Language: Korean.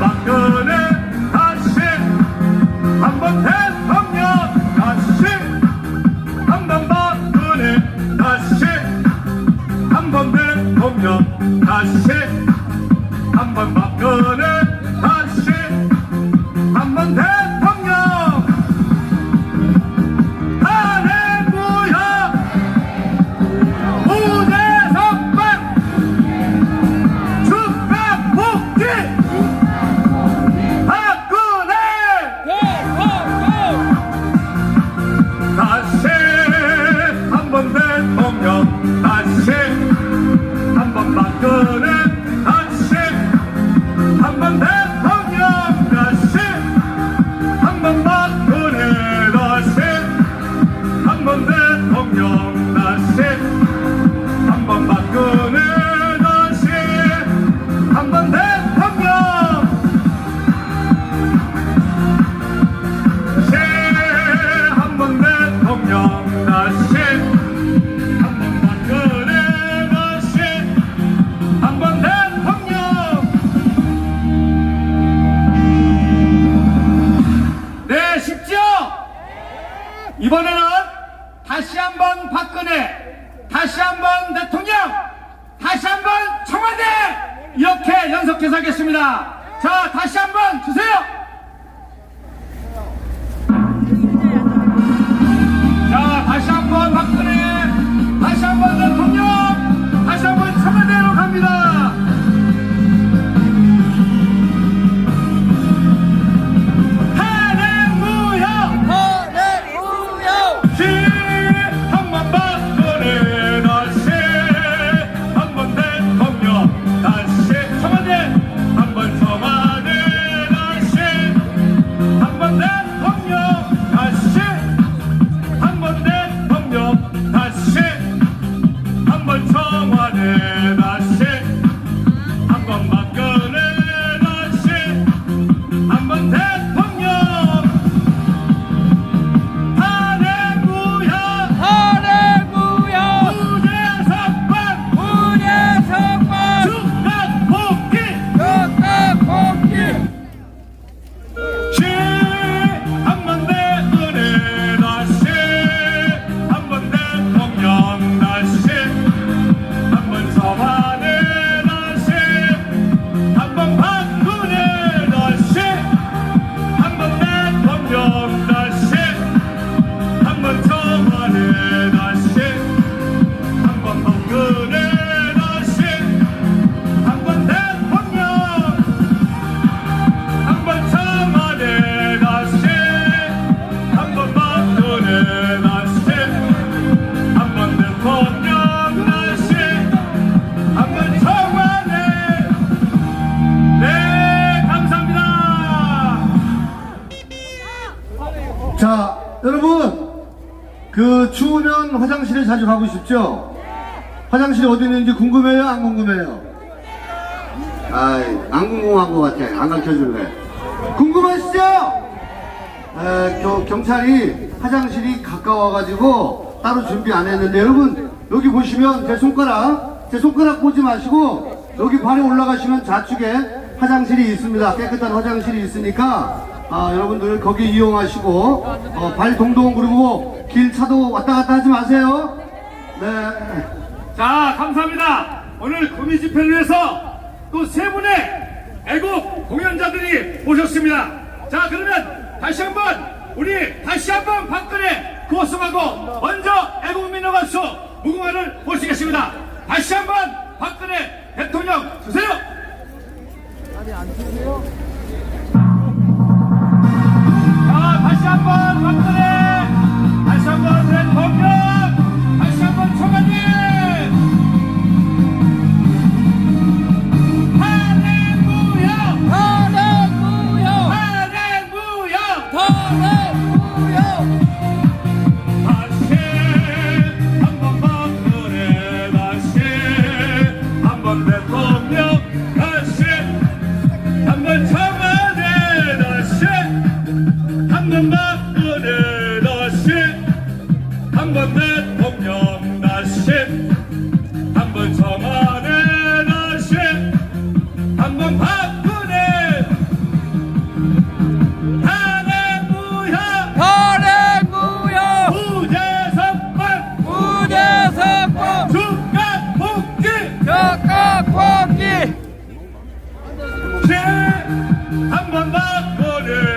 박근혜 다시 한번 대통령 다시 한번 박근혜 다시 한번 대통령 다시 한번 박근혜 다시 한번 박근혜 다시 한번 대통령 다시 한번 청와대! 이렇게 연속해서 하겠습니다. 자 다시 한번 주세요 번 한 자, 여러분, 그 추우면 화장실에 자주 가고 싶죠? 화장실이 어디 있는지 궁금해요? 안 궁금해요? 아이, 안 궁금한 것 같아. 안 가르쳐 줄래. 궁금하시죠? 에, 저 경찰이 화장실이 가까워가지고 따로 준비 안 했는데 여러분 여기 보시면 제 손가락 제 손가락 보지 마시고 여기 발에 올라가시면 좌측에 화장실이 있습니다 깨끗한 화장실이 있으니까 아, 여러분들 거기 이용하시고 어, 발 동동 그리고 길 차도 왔다 갔다 하지 마세요 네 자, 감사합니다. 오늘 구미 집회를 위해서 또 세 분의 애국 공연자들이 오셨습니다. 자, 그러면 다시 한번 우리 다시 한번 박근혜 고승하고 먼저 애국 민호 가수 무궁화를 모시겠습니다. 다시 한번 박근혜 대통령 주세요. 자, Friday.